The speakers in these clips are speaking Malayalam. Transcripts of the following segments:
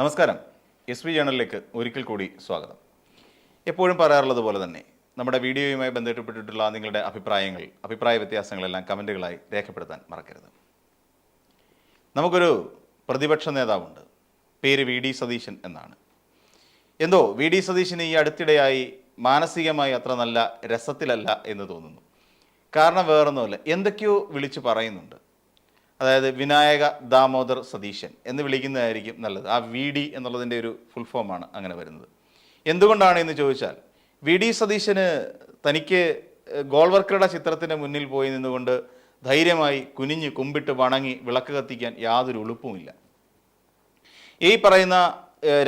നമസ്കാരം. എസ് വി ജേണലിലേക്ക് ഒരിക്കൽ കൂടി സ്വാഗതം. എപ്പോഴും പറയാറുള്ളത് പോലെ തന്നെ നമ്മുടെ വീഡിയോയുമായി ബന്ധപ്പെട്ടിട്ടുള്ള നിങ്ങളുടെ അഭിപ്രായങ്ങൾ അഭിപ്രായ വ്യത്യാസങ്ങളെല്ലാം കമന്റുകളായി രേഖപ്പെടുത്താൻ മറക്കരുത്. നമുക്കൊരു പ്രതിപക്ഷ നേതാവുണ്ട്. പേര് വി ഡി സതീശൻ എന്നാണ്. എന്തോ വി ഡി സതീശന് ഈ അടുത്തിടെയായി മാനസികമായി അത്ര നല്ല രസത്തിലല്ല എന്ന് തോന്നുന്നു. കാരണം വേറൊന്നുമല്ല എന്തൊക്കെയോ വിളിച്ചു പറയുന്നുണ്ട്. അതായത് വിനായക ദാമോദർ സതീശൻ എന്ന് വിളിക്കുന്നതായിരിക്കും നല്ലത്. ആ വി ഡി എന്നുള്ളതിന്റെ ഒരു ഫുൾ ഫോമാണ് അങ്ങനെ വരുന്നത്. എന്തുകൊണ്ടാണ് എന്ന് ചോദിച്ചാൽ വി ഡി സതീശന് തനിക്ക് ഗോൾവർക്കറുടെ ചിത്രത്തിന് മുന്നിൽ പോയി നിന്നുകൊണ്ട് ധൈര്യമായി കുനിഞ്ഞ് കുമ്പിട്ട് വണങ്ങി വിളക്ക് കത്തിക്കാൻ യാതൊരു ഉളുപ്പുമില്ല. ഈ പറയുന്ന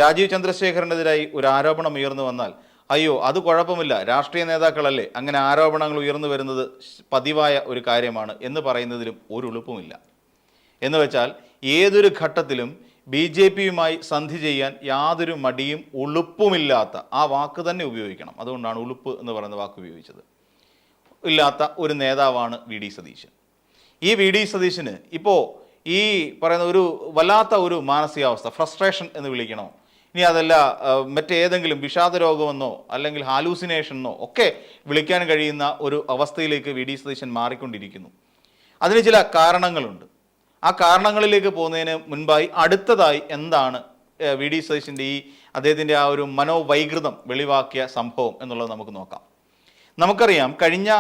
രാജീവ് ചന്ദ്രശേഖരനെതിരായി ഒരു ആരോപണം ഉയർന്നു വന്നാൽ അയ്യോ അത് കുഴപ്പമില്ല. രാഷ്ട്രീയ നേതാക്കളല്ലേ അങ്ങനെ ആരോപണങ്ങൾ ഉയർന്നു വരുന്നത് പതിവായ ഒരു കാര്യമാണ് എന്ന് പറയുന്നതിലും ഒരു എളുപ്പമില്ല എന്ന് വെച്ചാൽ ഏതൊരു ഘട്ടത്തിലും ബി ജെ പിയുമായി സന്ധി ചെയ്യാൻ യാതൊരു മടിയും ഉളുപ്പുമില്ലാത്ത ആ വാക്ക് തന്നെ ഉപയോഗിക്കണം. അതുകൊണ്ടാണ് ഉളുപ്പ് എന്ന് പറയുന്ന വാക്ക് ഉപയോഗിച്ചത്. ഇല്ലാത്ത ഒരു നേതാവാണ് വി ഡി സതീശൻ. ഈ വി ഡി സതീശന് ഇപ്പോൾ ഈ പറയുന്ന ഒരു വല്ലാത്ത ഒരു മാനസികാവസ്ഥ ഫ്രസ്ട്രേഷൻ എന്ന് വിളിക്കണോ? ഇനി അതല്ല മറ്റേതെങ്കിലും വിഷാദ രോഗമെന്നോ അല്ലെങ്കിൽ ഹാലൂസിനേഷനെന്നോ ഒക്കെ വിളിക്കാൻ കഴിയുന്ന ഒരു അവസ്ഥയിലേക്ക് വി ഡി സതീശൻ മാറിക്കൊണ്ടിരിക്കുന്നു. അതിന് ചില കാരണങ്ങളുണ്ട്. ആ കാരണങ്ങളിലേക്ക് പോകുന്നതിന് മുൻപായി അടുത്തതായി എന്താണ് വി ഡി സതീശന്റെ ഈ അദ്ദേഹത്തിന്റെ ആ ഒരു മനോവൈകൃതം വെളിവാക്കിയ സംഭവം എന്നുള്ളത് നമുക്ക് നോക്കാം. നമുക്കറിയാം കഴിഞ്ഞ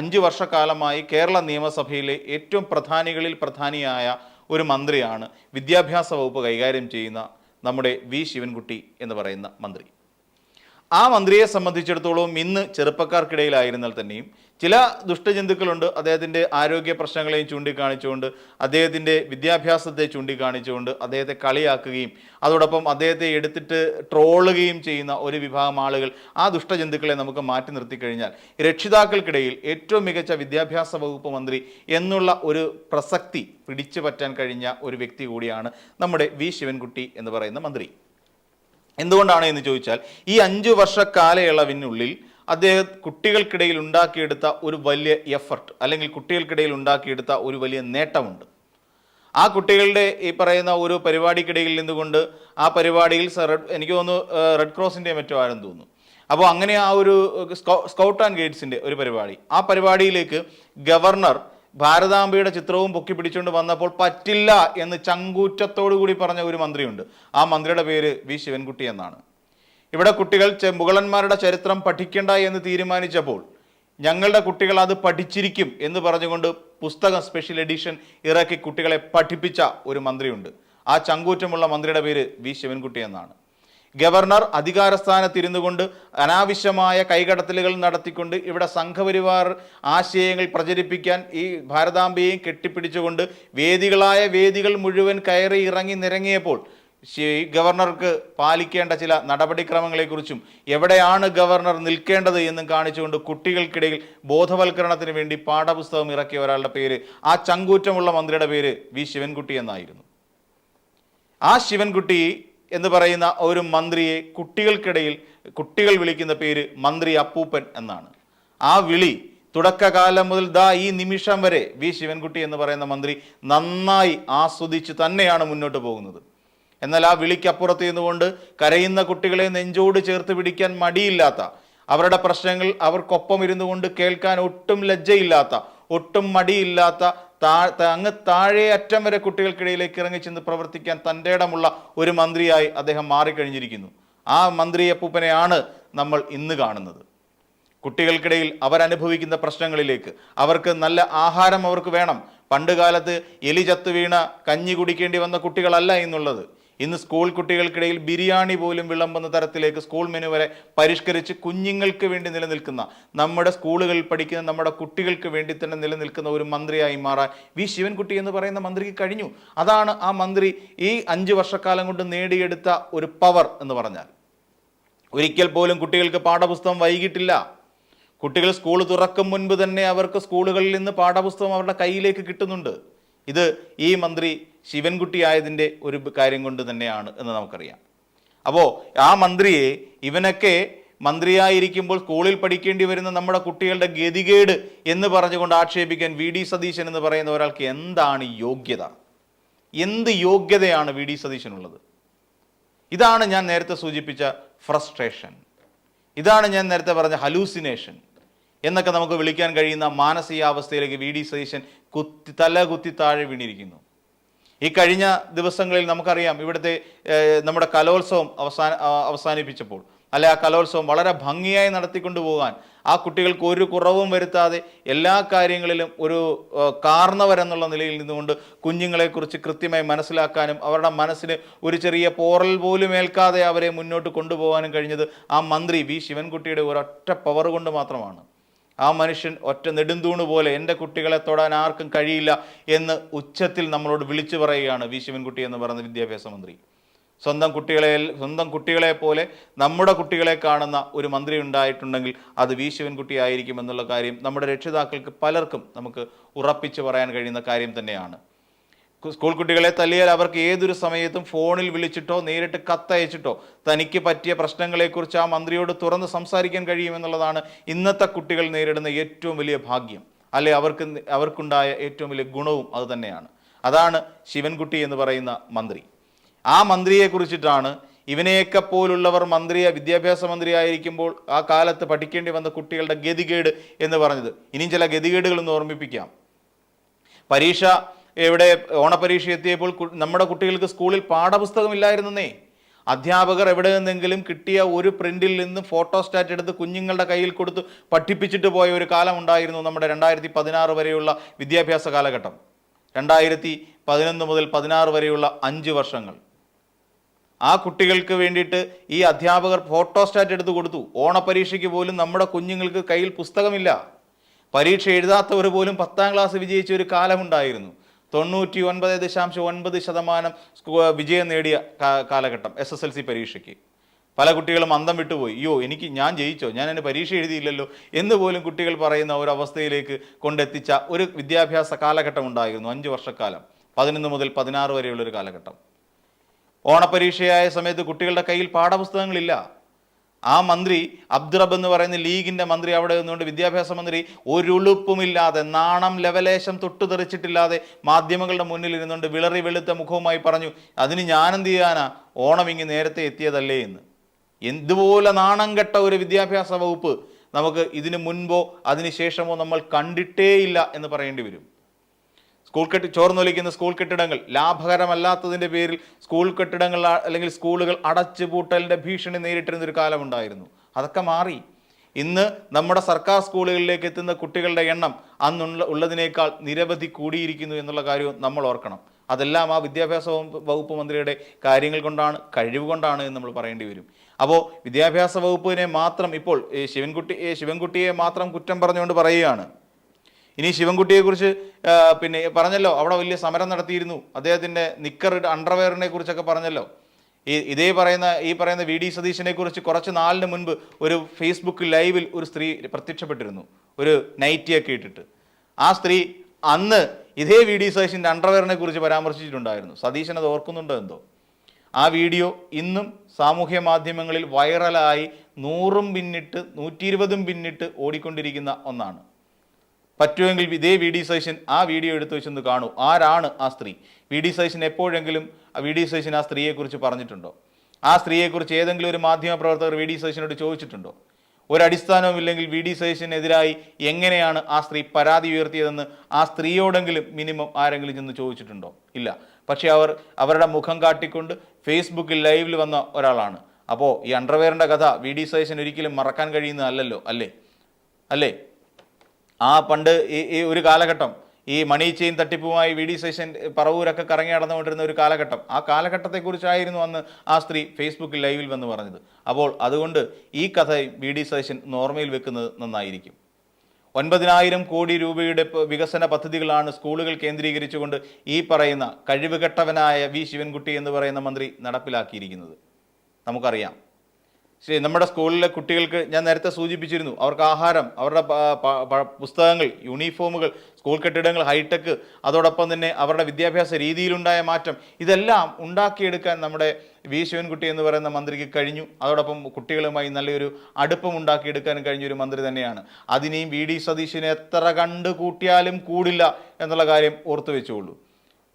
അഞ്ച് വർഷക്കാലമായി കേരള നിയമസഭയിലെ ഏറ്റവും പ്രധാനികളിൽ പ്രധാനിയായ ഒരു മന്ത്രിയാണ് വിദ്യാഭ്യാസ വകുപ്പ് കൈകാര്യം ചെയ്യുന്ന നമ്മുടെ വി ശിവൻകുട്ടി എന്ന് പറയുന്ന മന്ത്രി. ആ മന്ത്രിയെ സംബന്ധിച്ചിടത്തോളം ഇന്ന് ചെറുപ്പക്കാർക്കിടയിലായിരുന്നാൽ തന്നെയും ചില ദുഷ്ടജന്തുക്കളുണ്ട്. അദ്ദേഹത്തിന്റെ ആരോഗ്യ പ്രശ്നങ്ങളെയും ചൂണ്ടിക്കാണിച്ചുകൊണ്ട് അദ്ദേഹത്തിന്റെ വിദ്യാഭ്യാസത്തെ ചൂണ്ടിക്കാണിച്ചുകൊണ്ട് അദ്ദേഹത്തെ കളിയാക്കുകയും അതോടൊപ്പം അദ്ദേഹത്തെ എടുത്തിട്ട് ട്രോളുകയും ചെയ്യുന്ന ഒരു വിഭാഗം ആളുകൾ ആ ദുഷ്ടജന്തുക്കളെ നമുക്ക് മാറ്റി നിർത്തിക്കഴിഞ്ഞാൽ രക്ഷിതാക്കൾക്കിടയിൽ ഏറ്റവും മികച്ച വിദ്യാഭ്യാസ വകുപ്പ് മന്ത്രി എന്നുള്ള ഒരു പ്രസക്തി പിടിച്ചു പറ്റാൻ കഴിഞ്ഞ ഒരു വ്യക്തി കൂടിയാണ് നമ്മുടെ വി. ശിവൻകുട്ടി എന്ന് പറയുന്ന മന്ത്രി. എന്തുകൊണ്ടാണ് എന്ന് ചോദിച്ചാൽ ഈ അഞ്ചു വർഷ കാലയളവിനുള്ളിൽ അദ്ദേഹം കുട്ടികൾക്കിടയിൽ ഉണ്ടാക്കിയെടുത്ത ഒരു വലിയ എഫർട്ട് അല്ലെങ്കിൽ കുട്ടികൾക്കിടയിൽ ഉണ്ടാക്കിയെടുത്ത ഒരു വലിയ നേട്ടമുണ്ട്. ആ കുട്ടികളുടെ ഈ പറയുന്ന ഒരു പരിപാടിക്കിടയിൽ നിന്നുകൊണ്ട് ആ പരിപാടിയിൽ എനിക്ക് തോന്നുന്നു റെഡ് ക്രോസിന്റെ മറ്റോ ആരും തോന്നുന്നു. അപ്പോൾ അങ്ങനെ ആ ഒരു സ്കൗ- സ്കൗട്ട് ആൻഡ് ഗൈഡ്സിന്റെ ഒരു പരിപാടി. ആ പരിപാടിയിലേക്ക് ഗവർണർ ഭാരതാംബയുടെ ചിത്രവും പൊക്കി പിടിച്ചുകൊണ്ട് വന്നപ്പോൾ പറ്റില്ല എന്ന് ചങ്കൂറ്റത്തോടു കൂടി പറഞ്ഞ ഒരു മന്ത്രിയുണ്ട്. ആ മന്ത്രിയുടെ പേര് വി. ശിവൻകുട്ടി എന്നാണ്. ഇവിടെ കുട്ടികൾ മുഗളന്മാരുടെ ചരിത്രം പഠിക്കണ്ട എന്ന് തീരുമാനിച്ചപ്പോൾ ഞങ്ങളുടെ കുട്ടികൾ അത് പഠിച്ചിരിക്കും എന്ന് പറഞ്ഞുകൊണ്ട് പുസ്തകം സ്പെഷ്യൽ എഡിഷൻ ഇറക്കി കുട്ടികളെ പഠിപ്പിച്ച ഒരു മന്ത്രിയുണ്ട്. ആ ചങ്കൂറ്റമുള്ള മന്ത്രിയുടെ പേര് വി. ശിവൻകുട്ടി എന്നാണ്. ഗവർണർ അധികാരസ്ഥാനത്തിരുന്നു കൊണ്ട് അനാവശ്യമായ കൈകടത്തലുകൾ നടത്തിക്കൊണ്ട് ഇവിടെ സംഘപരിവാർ ആശയങ്ങൾ പ്രചരിപ്പിക്കാൻ ഈ ഭാരതാംബയെയും കെട്ടിപ്പിടിച്ചുകൊണ്ട് വേദികളായ വേദികൾ മുഴുവൻ കയറി ഇറങ്ങി നിരങ്ങിയപ്പോൾ ഗവർണർക്ക് പാലിക്കേണ്ട ചില നടപടിക്രമങ്ങളെക്കുറിച്ചും എവിടെയാണ് ഗവർണർ നിൽക്കേണ്ടത് എന്നും കാണിച്ചുകൊണ്ട് കുട്ടികൾക്കിടയിൽ ബോധവൽക്കരണത്തിന് വേണ്ടി പാഠപുസ്തകം ഇറക്കിയ ഒരാളുടെ പേര് ആ ചങ്കൂറ്റമുള്ള മന്ത്രിയുടെ പേര് വി. ശിവൻകുട്ടി എന്നായിരുന്നു. ആ ശിവൻകുട്ടി എന്ന് പറയുന്ന ഒരു മന്ത്രിയെ കുട്ടികൾക്കിടയിൽ കുട്ടികൾ വിളിക്കുന്ന പേര് മന്ത്രി അപ്പൂപ്പൻ എന്നാണ്. ആ വിളി തുടക്കകാലം മുതൽ ദാ ഈ നിമിഷം വരെ വി ശിവൻകുട്ടി എന്ന് പറയുന്ന മന്ത്രി നന്നായി ആസ്വദിച്ച് തന്നെയാണ് മുന്നോട്ട് പോകുന്നത്. എന്നാൽ ആ വിളിക്കപ്പുറത്ത് നിന്നുകൊണ്ട് കരയുന്ന കുട്ടികളെ നെഞ്ചോട് ചേർത്ത് പിടിക്കാൻ മടിയില്ലാത്ത അവരുടെ പ്രശ്നങ്ങൾ അവർക്കൊപ്പം ഇരുന്നു കൊണ്ട് കേൾക്കാൻ ഒട്ടും ലജ്ജയില്ലാത്ത ഒട്ടും മടിയില്ലാത്ത താ അങ്ങ് താഴെ അറ്റം വരെ കുട്ടികൾക്കിടയിലേക്ക് ഇറങ്ങിച്ചെന്ന് പ്രവർത്തിക്കാൻ തന്റെ ഇടമുള്ള ഒരു മന്ത്രിയായി അദ്ദേഹം മാറിക്കഴിഞ്ഞിരിക്കുന്നു. ആ മന്ത്രി അപ്പൂപ്പനെയാണ് നമ്മൾ ഇന്ന് കാണുന്നത്. കുട്ടികൾക്കിടയിൽ അവരനുഭവിക്കുന്ന പ്രശ്നങ്ങളിലേക്ക് അവർക്ക് നല്ല ആഹാരം അവർക്ക് വേണം. പണ്ട് കാലത്ത് എലി ചത്തു വീണ കഞ്ഞി കുടിക്കേണ്ടി വന്ന കുട്ടികളല്ല എന്നുള്ളത് ഇന്ന് സ്കൂൾ കുട്ടികൾക്കിടയിൽ ബിരിയാണി പോലും വിളമ്പുന്ന തരത്തിലേക്ക് സ്കൂൾ മെനു വരെ പരിഷ്കരിച്ച് കുഞ്ഞുങ്ങൾക്ക് വേണ്ടി നിലനിൽക്കുന്ന നമ്മുടെ സ്കൂളുകളിൽ പഠിക്കുന്ന നമ്മുടെ കുട്ടികൾക്ക് വേണ്ടി തന്നെ നിലനിൽക്കുന്ന ഒരു മന്ത്രിയായി മാറാൻ വി ശിവൻകുട്ടി എന്ന് പറയുന്ന മന്ത്രിക്ക് കഴിഞ്ഞു. അതാണ് ആ മന്ത്രി ഈ അഞ്ച് വർഷക്കാലം കൊണ്ട് നേടിയെടുത്ത ഒരു പവർ എന്ന് പറഞ്ഞാൽ. ഒരിക്കൽ പോലും കുട്ടികൾക്ക് പാഠപുസ്തകം വൈകിട്ടില്ല. കുട്ടികൾ സ്കൂൾ തുറക്കും മുൻപ് തന്നെ അവർക്ക് സ്കൂളുകളിൽ നിന്ന് പാഠപുസ്തകം അവരുടെ കയ്യിലേക്ക് കിട്ടുന്നുണ്ട്. ഇത് ഈ മന്ത്രി ശിവൻകുട്ടി ആയതിന്റെ ഒരു കാര്യം കൊണ്ട് തന്നെയാണ് എന്ന് നമുക്കറിയാം. അപ്പോൾ ആ മന്ത്രിയെ ഇവനൊക്കെ മന്ത്രിയായിരിക്കുമ്പോൾ സ്കൂളിൽ പഠിക്കേണ്ടി വരുന്ന നമ്മുടെ കുട്ടികളുടെ ഗതികേട് എന്ന് പറഞ്ഞുകൊണ്ട് ആക്ഷേപിക്കാൻ വി ഡി സതീശൻ എന്ന് പറയുന്ന ഒരാൾക്ക് എന്താണ് യോഗ്യത? എന്ത് യോഗ്യതയാണ് വി ഡി സതീശനുള്ളത്? ഇതാണ് ഞാൻ നേരത്തെ സൂചിപ്പിച്ച ഫ്രസ്ട്രേഷൻ. ഇതാണ് ഞാൻ നേരത്തെ പറഞ്ഞ ഹലൂസിനേഷൻ. എന്നൊക്കെ നമുക്ക് വിളിക്കാൻ കഴിയുന്ന മാനസികാവസ്ഥയിലേക്ക് വി ഡി സതീശൻ കുത്തി തല കുത്തി താഴെ വീണിരിക്കുന്നു. ഈ കഴിഞ്ഞ ദിവസങ്ങളിൽ നമുക്കറിയാം ഇവിടുത്തെ നമ്മുടെ കലോത്സവം അവസാന അവസാനിപ്പിച്ചപ്പോൾ അല്ലെ ആ കലോത്സവം വളരെ ഭംഗിയായി നടത്തിക്കൊണ്ടു പോകാൻ ആ കുട്ടികൾക്ക് ഒരു കുറവും വരുത്താതെ എല്ലാ കാര്യങ്ങളിലും ഒരു കാർന്നവരെന്നുള്ള നിലയിൽ നിന്നുകൊണ്ട് കുഞ്ഞുങ്ങളെക്കുറിച്ച് കൃത്യമായി മനസ്സിലാക്കാനും അവരുടെ മനസ്സിന് ഒരു ചെറിയ പോറൽ പോലും ഏൽക്കാതെ അവരെ മുന്നോട്ട് കൊണ്ടുപോകാനും കഴിഞ്ഞത് ആ മന്ത്രി വി ശിവൻകുട്ടിയുടെ ഒരൊറ്റ പവർ കൊണ്ട് മാത്രമാണ്. ആ മനുഷ്യൻ ഒറ്റ നെടുന്തൂണ് പോലെ എന്റെ കുട്ടികളെ തൊടാൻ ആർക്കും കഴിയില്ല എന്ന് ഉച്ചത്തിൽ നമ്മളോട് വിളിച്ചു പറയുകയാണ് വി. ശിവൻകുട്ടി എന്ന് പറയുന്ന വിദ്യാഭ്യാസ മന്ത്രി. സ്വന്തം കുട്ടികളെ സ്വന്തം കുട്ടികളെ പോലെ നമ്മുടെ കുട്ടികളെ കാണുന്ന ഒരു മന്ത്രി ഉണ്ടായിട്ടുണ്ടെങ്കിൽ അത് വി. ശിവൻകുട്ടി ആയിരിക്കും എന്നുള്ള കാര്യം നമ്മുടെ രക്ഷിതാക്കൾക്ക് പലർക്കും നമുക്ക് ഉറപ്പിച്ചു പറയാൻ കഴിയുന്ന കാര്യം തന്നെയാണ്. സ്കൂൾ കുട്ടികളെ തല്ലിയാൽ അവർക്ക് ഏതൊരു സമയത്തും ഫോണിൽ വിളിച്ചിട്ടോ നേരിട്ട് കത്തയച്ചിട്ടോ തനിക്ക് പറ്റിയ പ്രശ്നങ്ങളെക്കുറിച്ച് ആ മന്ത്രിയോട് തുറന്ന് സംസാരിക്കാൻ കഴിയുമെന്നുള്ളതാണ് ഇന്നത്തെ കുട്ടികൾ നേരിടുന്ന ഏറ്റവും വലിയ ഭാഗ്യം. അല്ലെ അവർക്ക് അവർക്കുണ്ടായ ഏറ്റവും വലിയ ഗുണവും അത് തന്നെയാണ്. അതാണ് ശിവൻകുട്ടി എന്ന് പറയുന്ന മന്ത്രി. ആ മന്ത്രിയെ കുറിച്ചിട്ടാണ് ഇവനെയൊക്കെ പോലുള്ളവർ മന്ത്രിയെ വിദ്യാഭ്യാസ മന്ത്രിയായിരിക്കുമ്പോൾ ആ കാലത്ത് പഠിക്കേണ്ടി വന്ന കുട്ടികളുടെ ഗതികേട് എന്ന് പറഞ്ഞത്. ഇനിയും ചില ഗതികേടുകളൊന്ന് ഓർമ്മിപ്പിക്കാം. പരീക്ഷ എവിടെ ഓണപരീക്ഷ എത്തിയപ്പോൾ നമ്മുടെ കുട്ടികൾക്ക് സ്കൂളിൽ പാഠപുസ്തകമില്ലായിരുന്നേ. അധ്യാപകർ എവിടെ നിന്നെങ്കിലും കിട്ടിയ ഒരു പ്രിന്റിൽ നിന്ന് ഫോട്ടോസ്റ്റാറ്റ് എടുത്ത് കുഞ്ഞുങ്ങളുടെ കയ്യിൽ കൊടുത്ത് പഠിപ്പിച്ചിട്ട് പോയ ഒരു കാലം ഉണ്ടായിരുന്നു നമ്മുടെ രണ്ടായിരത്തി പതിനാറ് വരെയുള്ള വിദ്യാഭ്യാസ കാലഘട്ടം. രണ്ടായിരത്തി പതിനൊന്ന് മുതൽ പതിനാറ് വരെയുള്ള അഞ്ച് വർഷങ്ങൾ. ആ കുട്ടികൾക്ക് വേണ്ടിയിട്ട് ഈ അധ്യാപകർ ഫോട്ടോസ്റ്റാറ്റ് എടുത്ത് കൊടുത്തു. ഓണപരീക്ഷയ്ക്ക് പോലും നമ്മുടെ കുഞ്ഞുങ്ങൾക്ക് കയ്യിൽ പുസ്തകമില്ല. പരീക്ഷ എഴുതാത്തവർ പോലും പത്താം ക്ലാസ് വിജയിച്ച ഒരു കാലമുണ്ടായിരുന്നു. തൊണ്ണൂറ്റി ഒൻപത് ദശാംശം ഒൻപത് ശതമാനം വിജയം നേടിയ കാലഘട്ടം എസ് എസ് എൽ സി പരീക്ഷയ്ക്ക്. പല കുട്ടികളും അന്തം വിട്ടുപോയി. അയ്യോ എനിക്ക് ഞാൻ ജയിച്ചോ? ഞാൻ എന്റെ പരീക്ഷ എഴുതിയില്ലല്ലോ? എന്ന് പോലും കുട്ടികൾ പറയുന്ന ഒരു അവസ്ഥയിലേക്ക് കൊണ്ടെത്തിച്ച ഒരു വിദ്യാഭ്യാസ കാലഘട്ടം ഉണ്ടായിരുന്നു അഞ്ച് വർഷക്കാലം. പതിനൊന്ന് മുതൽ പതിനാറ് വരെയുള്ളൊരു കാലഘട്ടം. ഓണപരീക്ഷയായ സമയത്ത് കുട്ടികളുടെ കയ്യിൽ പാഠപുസ്തകങ്ങളില്ല. ആ മന്ത്രി അബ്ദുറബ് എന്ന് പറയുന്ന ലീഗിന്റെ മന്ത്രി അവിടെ നിന്നുകൊണ്ട് വിദ്യാഭ്യാസ മന്ത്രി ഒരു ഉളുപ്പുമില്ലാതെ നാണം ലവലേശം തൊട്ടുതെറിച്ചിട്ടില്ലാതെ മാധ്യമങ്ങളുടെ മുന്നിൽ ഇരുന്നുകൊണ്ട് വിളറി വെളുത്ത മുഖവുമായി പറഞ്ഞു അതിന് ഞാനെന്ത് ചെയ്യാനാ? ഓണം ഇങ്ങ് നേരത്തെ എത്തിയതല്ലേ എന്ന്. എന്തുപോലെ നാണം കെട്ട ഒരു വിദ്യാഭ്യാസ വകുപ്പ് നമുക്ക് ഇതിനു മുൻപോ അതിനുശേഷമോ നമ്മൾ കണ്ടിട്ടേയില്ല എന്ന് പറയേണ്ടി വരും. സ്കൂൾ കെട്ടി ചോർന്നൊലിക്കുന്ന സ്കൂൾ കെട്ടിടങ്ങൾ. ലാഭകരമല്ലാത്തതിന്റെ പേരിൽ സ്കൂൾ കെട്ടിടങ്ങൾ അല്ലെങ്കിൽ സ്കൂളുകൾ അടച്ചുപൂട്ടലിന്റെ ഭീഷണി നേരിട്ടിരുന്നൊരു കാലമുണ്ടായിരുന്നു. അതൊക്കെ മാറി. ഇന്ന് നമ്മുടെ സർക്കാർ സ്കൂളുകളിലേക്ക് എത്തുന്ന കുട്ടികളുടെ എണ്ണം അന്നുള്ള ഉള്ളതിനേക്കാൾ നിരവധി കൂടിയിരിക്കുന്നു എന്നുള്ള കാര്യവും നമ്മൾ ഓർക്കണം. അതെല്ലാം ആ വിദ്യാഭ്യാസ വകുപ്പ് മന്ത്രിയുടെ കാര്യങ്ങൾ കൊണ്ടാണ് കഴിവ് കൊണ്ടാണ് എന്ന് നമ്മൾ പറയേണ്ടി വരും. അപ്പോൾ വിദ്യാഭ്യാസ വകുപ്പിനെ മാത്രം ഇപ്പോൾ ശിവൻകുട്ടി ശിവൻകുട്ടിയെ മാത്രം കുറ്റം പറഞ്ഞുകൊണ്ട് പറയുകയാണ്. ഇനി ശിവൻകുട്ടിയെക്കുറിച്ച് കുറിച്ച് പിന്നെ പറഞ്ഞല്ലോ അവിടെ വലിയ സമരം നടത്തിയിരുന്നു. അദ്ദേഹത്തിന്റെ നിക്കർ അണ്ടർവെയറിനെ കുറിച്ചൊക്കെ പറഞ്ഞല്ലോ. ഈ ഇതേ പറയുന്ന ഈ പറയുന്ന വി ഡി സതീശനെ കുറിച്ച് കുറച്ച് നാളിന് മുൻപ് ഒരു ഫേസ്ബുക്ക് ലൈവിൽ ഒരു സ്ത്രീ പ്രത്യക്ഷപ്പെട്ടിരുന്നു. ഒരു നൈറ്റിയൊക്കെ ഇട്ടിട്ട്. ആ സ്ത്രീ അന്ന് ഇതേ വി ഡി സതീശന്റെ അണ്ടർവെയറിനെ കുറിച്ച് പരാമർശിച്ചിട്ടുണ്ടായിരുന്നു. സതീശൻ അത് ഓർക്കുന്നുണ്ടോ എന്തോ? ആ വീഡിയോ ഇന്നും സാമൂഹ്യ മാധ്യമങ്ങളിൽ വൈറലായി നൂറും പിന്നിട്ട് നൂറ്റി ഇരുപതും പിന്നിട്ട് ഓടിക്കൊണ്ടിരിക്കുന്ന ഒന്നാണ്. പറ്റുമെങ്കിൽ ഇതേ വി ഡി സതീശൻ ആ വീഡിയോ എടുത്തു വെച്ചൊന്ന് കാണൂ. ആരാണ് ആ സ്ത്രീ? വി ഡി എപ്പോഴെങ്കിലും ആ വി ഡി സതീശൻ ആ സ്ത്രീയെക്കുറിച്ച് പറഞ്ഞിട്ടുണ്ടോ? ആ സ്ത്രീയെക്കുറിച്ച് ഏതെങ്കിലും ഒരു മാധ്യമ പ്രവർത്തകർ വി ഡി ചോദിച്ചിട്ടുണ്ടോ? ഒരടിസ്ഥാനവും ഇല്ലെങ്കിൽ വി ഡി സതീശനെതിരായി എങ്ങനെയാണ് ആ സ്ത്രീ പരാതി ഉയർത്തിയതെന്ന് ആ സ്ത്രീയോടെങ്കിലും മിനിമം ആരെങ്കിലും ചെന്ന് ചോദിച്ചിട്ടുണ്ടോ? ഇല്ല. പക്ഷേ അവർ അവരുടെ മുഖം കാട്ടിക്കൊണ്ട് ഫേസ്ബുക്കിൽ ലൈവിൽ വന്ന ഒരാളാണ്. അപ്പോൾ ഈ അണ്ടർവെയറിന്റെ കഥ വി ഡി സതീശൻ ഒരിക്കലും മറക്കാൻ കഴിയുന്നതല്ലല്ലോ അല്ലേ? അല്ലേ? ആ പണ്ട് ഈ ഈ ഒരു കാലഘട്ടം ഈ മണി ചെയിൻ തട്ടിപ്പുമായി വി ഡി സതീശൻ പറവൂരൊക്കെ കറങ്ങി നടന്നുകൊണ്ടിരുന്ന ഒരു കാലഘട്ടം ആ കാലഘട്ടത്തെക്കുറിച്ചായിരുന്നു അന്ന് ആ സ്ത്രീ ഫേസ്ബുക്കിൽ ലൈവിൽ വന്ന് പറഞ്ഞത്. അപ്പോൾ അതുകൊണ്ട് ഈ കഥ വി ഡി സെഷൻ നോർമയിൽ വെക്കുന്നത് നന്നായിരിക്കും. ഒൻപതിനായിരം കോടി രൂപയുടെ വികസന പദ്ധതികളാണ് സ്കൂളുകൾ കേന്ദ്രീകരിച്ചുകൊണ്ട് ഈ പറയുന്ന കഴിവുകെട്ടവനായ വി ശിവൻകുട്ടി എന്ന് പറയുന്ന മന്ത്രി നടപ്പിലാക്കിയിരിക്കുന്നത്. നമുക്കറിയാം. ശരി നമ്മുടെ സ്കൂളിലെ കുട്ടികൾക്ക് ഞാൻ നേരത്തെ സൂചിപ്പിച്ചിരുന്നു അവർക്ക് ആഹാരം അവരുടെ പുസ്തകങ്ങൾ യൂണിഫോമുകൾ സ്കൂൾ കെട്ടിടങ്ങൾ ഹൈടെക് അതോടൊപ്പം തന്നെ അവരുടെ വിദ്യാഭ്യാസ രീതിയിലുണ്ടായ മാറ്റം ഇതെല്ലാം ഉണ്ടാക്കിയെടുക്കാൻ നമ്മുടെ വി. ശിവൻകുട്ടി എന്ന് പറയുന്ന മന്ത്രിക്ക് കഴിഞ്ഞു. അതോടൊപ്പം കുട്ടികളുമായി നല്ലൊരു അടുപ്പം കഴിഞ്ഞ ഒരു മന്ത്രി തന്നെയാണ്. അതിനെയും വി. ഡി. സതീശിനെ എത്ര കണ്ട് കൂട്ടിയാലും കൂടില്ല എന്നുള്ള കാര്യം ഓർത്തു വെച്ചുകൊള്ളൂ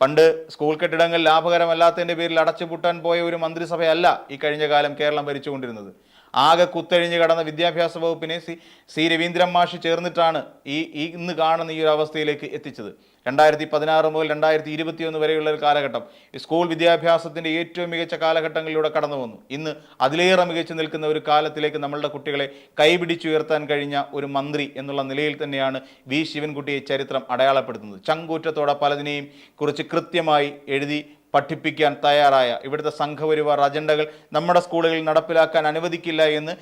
പണ്ട് സ്കൂൾ കെട്ടിടങ്ങൾ ലാഭകരമല്ലാത്തതിന്റെ പേരിൽ അടച്ചുപൂട്ടാൻ പോയ ഒരു മന്ത്രിസഭയല്ല ഈ കഴിഞ്ഞ കാലം കേരളം ഭരിച്ചുകൊണ്ടിരുന്നത്. ആകെ കുത്തഴിഞ്ഞ് കടന്ന വിദ്യാഭ്യാസ വകുപ്പിനെ സി സി രവീന്ദ്രൻ മാഷ് ചേർന്നിട്ടാണ് ഈ ഈ ഇന്ന് കാണുന്ന ഈ ഒരു അവസ്ഥയിലേക്ക് എത്തിച്ചത്. രണ്ടായിരത്തി പതിനാറ് മുതൽ രണ്ടായിരത്തി ഇരുപത്തിയൊന്ന് വരെയുള്ള ഒരു കാലഘട്ടം സ്കൂൾ വിദ്യാഭ്യാസത്തിന്റെ ഏറ്റവും മികച്ച കാലഘട്ടങ്ങളിലൂടെ കടന്നു വന്നു. ഇന്ന് അതിലേറെ മികച്ചു നിൽക്കുന്ന ഒരു കാലത്തിലേക്ക് നമ്മളുടെ കുട്ടികളെ കൈപിടിച്ചുയർത്താൻ കഴിഞ്ഞ ഒരു മന്ത്രി എന്നുള്ള നിലയിൽ തന്നെയാണ് വി ശിവൻകുട്ടിയെ ചരിത്രം അടയാളപ്പെടുത്തുന്നത്. ചങ്കൂറ്റത്തോടെ പലതിനെയും കുറിച്ച് കൃത്യമായി എഴുതി പഠിപ്പിക്കാൻ തയ്യാറായ ഇവിടുത്തെ സംഘപരിവാർ അജണ്ടകൾ നമ്മുടെ സ്കൂളുകളിൽ നടപ്പിലാക്കാൻ അനുവദിക്കില്ല എന്ന്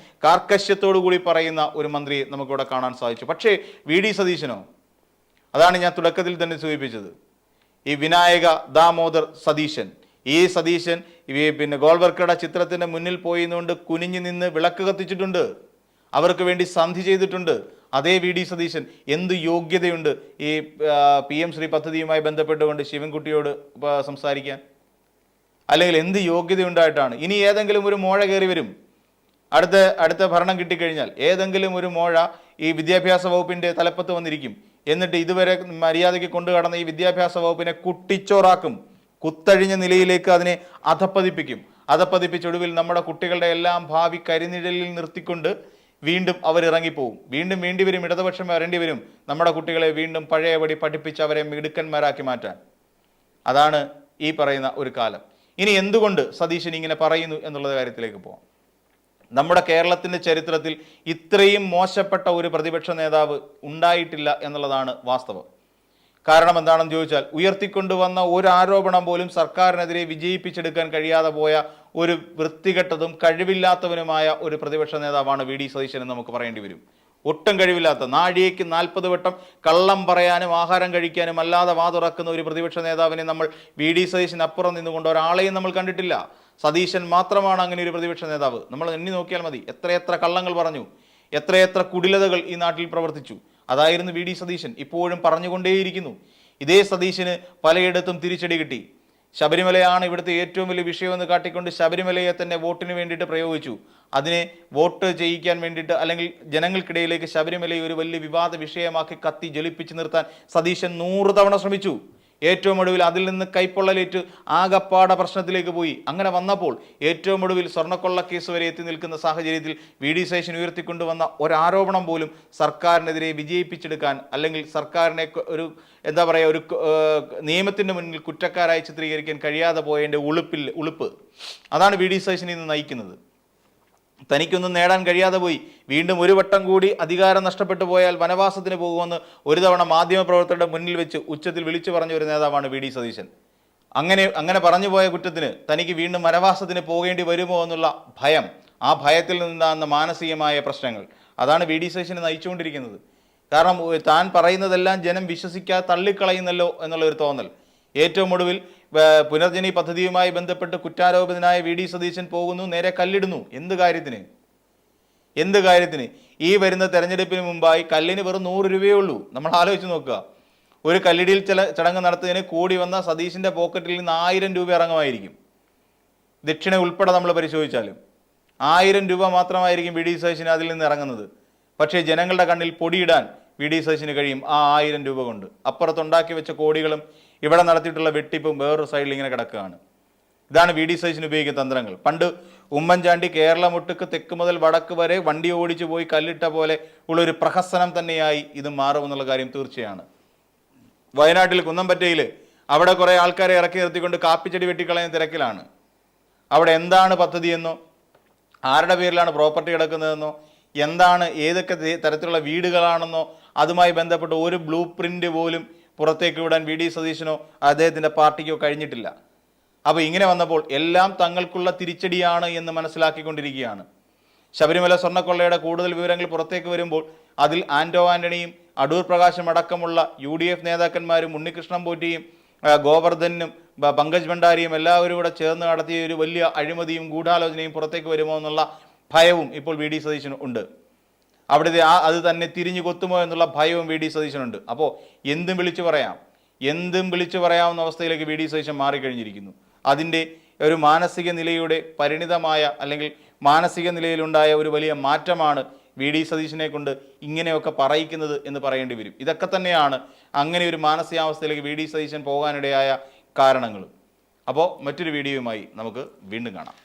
കൂടി പറയുന്ന ഒരു മന്ത്രിയെ നമുക്കിവിടെ കാണാൻ സാധിച്ചു. പക്ഷേ വി. ഡി. സതീശനോ അതാണ് ഞാൻ തുടക്കത്തിൽ തന്നെ സൂചിപ്പിച്ചത്. ഈ വിനായക ദാമോദർ സതീശൻ ഈ സതീശൻ ഈ പിന്നെ ഗോൾവർക്കയുടെ ചിത്രത്തിന്റെ മുന്നിൽ പോയി കുനിഞ്ഞു നിന്ന് വിളക്ക് കത്തിച്ചിട്ടുണ്ട്. അവർക്ക് വേണ്ടി സന്ധി ചെയ്തിട്ടുണ്ട്. അതേ വി ഡി സതീശൻ എന്ത് യോഗ്യതയുണ്ട് ഈ പി എം ശ്രീ പദ്ധതിയുമായി ബന്ധപ്പെട്ടുകൊണ്ട് ശിവൻകുട്ടിയോട് സംസാരിക്കാൻ? അല്ലെങ്കിൽ എന്ത് യോഗ്യതയുണ്ടായിട്ടാണ്? ഇനി ഏതെങ്കിലും ഒരു മോഴ കയറി വരും. അടുത്ത അടുത്ത ഭരണം കിട്ടിക്കഴിഞ്ഞാൽ ഏതെങ്കിലും ഒരു മോഴ ഈ വിദ്യാഭ്യാസ വകുപ്പിന്റെ തലപ്പത്ത് വന്നിരിക്കും. എന്നിട്ട് ഇതുവരെ മര്യാദയ്ക്ക് കൊണ്ടു കടന്ന ഈ വിദ്യാഭ്യാസ വകുപ്പിനെ കുട്ടിച്ചോറാക്കും. കുത്തഴിഞ്ഞ നിലയിലേക്ക് അതിനെ അധപ്പതിപ്പിക്കും. അധപ്പതിപ്പിച്ചൊടുവിൽ നമ്മുടെ കുട്ടികളുടെ എല്ലാം ഭാവി കരിനിഴലിൽ നിർത്തിക്കൊണ്ട് വീണ്ടും അവർ ഇറങ്ങിപ്പോവും. വീണ്ടും വേണ്ടി വരും ഇടതുപക്ഷം വരേണ്ടി വരും. നമ്മുടെ കുട്ടികളെ വീണ്ടും പഴയപടി പഠിപ്പിച്ച് അവരെ മിടുക്കന്മാരാക്കി മാറ്റാൻ. അതാണ് ഈ പറയുന്ന ഒരു കാലം. ഇനി എന്തുകൊണ്ട് സതീശൻ ഇങ്ങനെ പറയുന്നു എന്നുള്ള കാര്യത്തിലേക്ക് പോകാം നമ്മുടെ കേരളത്തിന്റെ ചരിത്രത്തിൽ ഇത്രയും മോശപ്പെട്ട ഒരു പ്രതിപക്ഷ നേതാവ് ഉണ്ടായിട്ടില്ല എന്നുള്ളതാണ് വാസ്തവം. കാരണം എന്താണെന്ന് ചോദിച്ചാൽ ഉയർത്തിക്കൊണ്ടുവന്ന ഒരു ആരോപണം പോലും സർക്കാരിനെതിരെ വിജയിപ്പിച്ചെടുക്കാൻ കഴിയാതെ പോയ ഒരു വൃത്തികെട്ടതും കഴിവില്ലാത്തവനുമായ ഒരു പ്രതിപക്ഷ നേതാവാണ് വി ഡി സതീശൻ എന്ന് നമുക്ക് പറയേണ്ടി വരും. ഒട്ടും കഴിവില്ലാത്ത നാഴികയ്ക്ക് നാൽപ്പത് വട്ടം കള്ളം പറയാനും ആഹാരം കഴിക്കാനും അല്ലാതെ വാതുറക്കുന്ന ഒരു പ്രതിപക്ഷ നേതാവിനെ നമ്മൾ വി ഡി സതീശൻ അപ്പുറം നിന്നുകൊണ്ട് ഒരാളെയും നമ്മൾ കണ്ടിട്ടില്ല. സതീശൻ മാത്രമാണ് അങ്ങനെ ഒരു പ്രതിപക്ഷ നേതാവ്. നമ്മൾ എണ്ണി നോക്കിയാൽ മതി. എത്രയെത്ര കള്ളങ്ങൾ പറഞ്ഞു. എത്രയെത്ര കുടിലതകൾ ഈ നാട്ടിൽ പ്രവർത്തിച്ചു. അതായിരുന്നു വി ഡി സതീശൻ ഇപ്പോഴും പറഞ്ഞുകൊണ്ടേയിരിക്കുന്നു. ഇതേ സതീശന് പലയിടത്തും തിരിച്ചടി കിട്ടി. ശബരിമലയാണ് ഇവിടുത്തെ ഏറ്റവും വലിയ വിഷയമെന്ന് കാട്ടിക്കൊണ്ട് ശബരിമലയെ തന്നെ വോട്ടിന് വേണ്ടിയിട്ട് പ്രയോഗിച്ചു. അതിനെ വോട്ട് ചെയ്യിക്കാൻ വേണ്ടിയിട്ട് അല്ലെങ്കിൽ ജനങ്ങൾക്കിടയിലേക്ക് ശബരിമലയെ ഒരു വലിയ വിവാദ വിഷയമാക്കി കത്തി ജ്വലിപ്പിച്ച് നിർത്താൻ സതീശൻ നൂറ് തവണ ശ്രമിച്ചു. ഏറ്റവും ഒടുവിൽ അതിൽ നിന്ന് കൈപ്പൊള്ളലേറ്റ് ആകപ്പാട പ്രശ്നത്തിലേക്ക് പോയി. അങ്ങനെ വന്നപ്പോൾ ഏറ്റവും ഒടുവിൽ സ്വർണക്കൊള്ള കേസ് വരെ എത്തി നിൽക്കുന്ന സാഹചര്യത്തിൽ വി ഡി സേഷൻ ഉയർത്തിക്കൊണ്ടുവന്ന ഒരാരോപണം പോലും സർക്കാരിനെതിരെ വിജയിപ്പിച്ചെടുക്കാൻ അല്ലെങ്കിൽ സർക്കാരിനെ ഒരു എന്താ പറയുക ഒരു നിയമത്തിന്റെ മുന്നിൽ കുറ്റക്കാരായി ചിത്രീകരിക്കാൻ കഴിയാതെ പോയതിന്റെ ഉളുപ്പിൽ ഉളുപ്പ്. അതാണ് വി ഡി സേഷൻ ഇന്ന് നയിക്കുന്നത്. തനിക്കൊന്നും നേടാൻ കഴിയാതെ പോയി. വീണ്ടും ഒരു വട്ടം കൂടി അധികാരം നഷ്ടപ്പെട്ടു പോയാൽ വനവാസത്തിന് പോകുമെന്ന് ഒരു തവണ മാധ്യമപ്രവർത്തകരുടെ മുന്നിൽ വെച്ച് ഉച്ചത്തിൽ വിളിച്ചു പറഞ്ഞ ഒരു നേതാവാണ് വി. ഡി. സതീശൻ. അങ്ങനെ അങ്ങനെ പറഞ്ഞു പോയ കുറ്റത്തിന് തനിക്ക് വീണ്ടും വനവാസത്തിന് പോകേണ്ടി വരുമോ എന്നുള്ള ഭയം ആ ഭയത്തിൽ നിന്നാകുന്ന മാനസികമായ പ്രശ്നങ്ങൾ. അതാണ് വി. ഡി. സതീശനെ നയിച്ചുകൊണ്ടിരിക്കുന്നത്. കാരണം താൻ പറയുന്നതെല്ലാം ജനം വിശ്വസിക്കാതെ തള്ളിക്കളയുന്നല്ലോ എന്നുള്ള ഒരു തോന്നൽ. ഏറ്റവും ഒടുവിൽ പുനർജനി പദ്ധതിയുമായി ബന്ധപ്പെട്ട് കുറ്റാരോപിതനായ വി ഡി സതീശൻ പോകുന്നു നേരെ കല്ലിടുന്നു. എന്ത് കാര്യത്തിന്? എന്ത് കാര്യത്തിന്? ഈ വരുന്ന തെരഞ്ഞെടുപ്പിന് മുമ്പായി കല്ലിന് വെറും നൂറ് രൂപയേ ഉള്ളൂ. നമ്മൾ ആലോചിച്ച് നോക്കുക. ഒരു കല്ലിടിയിൽ ചില ചടങ്ങ് നടത്തുന്നതിന് കൂടി വന്ന സതീശിന്റെ പോക്കറ്റിൽ നിന്ന് ആയിരം രൂപ ഇറങ്ങുമായിരിക്കും. ദക്ഷിണ ഉൾപ്പെടെ നമ്മൾ പരിശോധിച്ചാലും. ആയിരം രൂപ മാത്രമായിരിക്കും വി ഡി സതീശൻ അതിൽ നിന്ന് ഇറങ്ങുന്നത്. പക്ഷേ ജനങ്ങളുടെ കണ്ണിൽ പൊടിയിടാൻ വി ഡി സതീശന് കഴിയും ആ ആയിരം രൂപ കൊണ്ട്. അപ്പുറത്തുണ്ടാക്കി വെച്ച കോടികളും ഇവിടെ നടത്തിയിട്ടുള്ള വെട്ടിപ്പും വേറൊരു സൈഡിൽ ഇങ്ങനെ കിടക്കുകയാണ്. ഇതാണ് വി ഡി സൈസിന് ഉപയോഗിക്കുന്ന തന്ത്രങ്ങൾ. പണ്ട് ഉമ്മൻചാണ്ടി കേരളം ഒട്ടുക്ക് തെക്ക് മുതൽ വടക്ക് വരെ വണ്ടി ഓടിച്ചു പോയി കല്ലിട്ട പോലെ ഉള്ള ഒരു പ്രഹസനം തന്നെയായി ഇത് മാറുമെന്നുള്ള കാര്യം തീർച്ചയാണ്. വയനാട്ടിൽ കുന്നംപറ്റയിൽ അവിടെ കുറേ ആൾക്കാരെ ഇറക്കി നിർത്തിക്കൊണ്ട് കാപ്പിച്ചെടി വെട്ടിക്കളയുന്ന തിരക്കിലാണ്. അവിടെ എന്താണ് പദ്ധതിയെന്നോ ആരുടെ പേരിലാണ് പ്രോപ്പർട്ടി കിടക്കുന്നതെന്നോ എന്താണ് ഏതൊക്കെ തരത്തിലുള്ള വീടുകളാണെന്നോ അതുമായി ബന്ധപ്പെട്ട് ഒരു ബ്ലൂ പ്രിന്റ് പോലും പുറത്തേക്ക് വിടാൻ വി ഡി സതീശനോ അദ്ദേഹത്തിന്റെ പാർട്ടിക്കോ കഴിഞ്ഞിട്ടില്ല. അപ്പോൾ ഇങ്ങനെ വന്നപ്പോൾ എല്ലാം തങ്ങൾക്കുള്ള തിരിച്ചടിയാണ് എന്ന് മനസ്സിലാക്കിക്കൊണ്ടിരിക്കുകയാണ്. ശബരിമല സ്വർണക്കൊള്ളയുടെ കൂടുതൽ വിവരങ്ങൾ പുറത്തേക്ക് വരുമ്പോൾ അതിൽ ആന്റോ ആന്റണിയും അടൂർ പ്രകാശം അടക്കമുള്ള യു ഡി എഫ് നേതാക്കന്മാരും ഉണ്ണികൃഷ്ണൻ പോറ്റിയും ഗോവർദ്ധനും പങ്കജ് ഭണ്ഡാരിയും എല്ലാവരും കൂടെ ചേർന്ന് നടത്തിയ ഒരു വലിയ അഴിമതിയും ഗൂഢാലോചനയും പുറത്തേക്ക് വരുമോ എന്നുള്ള ഭയവും ഇപ്പോൾ വി ഡി സതീശന് ഉണ്ട്. അവിടുത്തെ ആ അത് തന്നെ തിരിഞ്ഞു കൊത്തുമോ എന്നുള്ള ഭയവും വി ഡി സതീശനുണ്ട്. അപ്പോൾ എന്തും വിളിച്ചു പറയാം. എന്തും വിളിച്ചു പറയാവുന്ന അവസ്ഥയിലേക്ക് വി ഡി സതീശൻ മാറിക്കഴിഞ്ഞിരിക്കുന്നു. അതിന്റെ ഒരു മാനസിക നിലയുടെ പരിണിതമായ അല്ലെങ്കിൽ മാനസിക നിലയിലുണ്ടായ ഒരു വലിയ മാറ്റമാണ് വി ഡി സതീശനെ കൊണ്ട് ഇങ്ങനെയൊക്കെ പറയിക്കുന്നത് എന്ന് പറയേണ്ടി വരും. ഇതൊക്കെ തന്നെയാണ് അങ്ങനെ ഒരു മാനസികാവസ്ഥയിലേക്ക് വി ഡി സതീശൻ പോകാനിടയായ കാരണങ്ങളും അപ്പോൾ മറ്റൊരു വീഡിയോയുമായി നമുക്ക് വീണ്ടും കാണാം.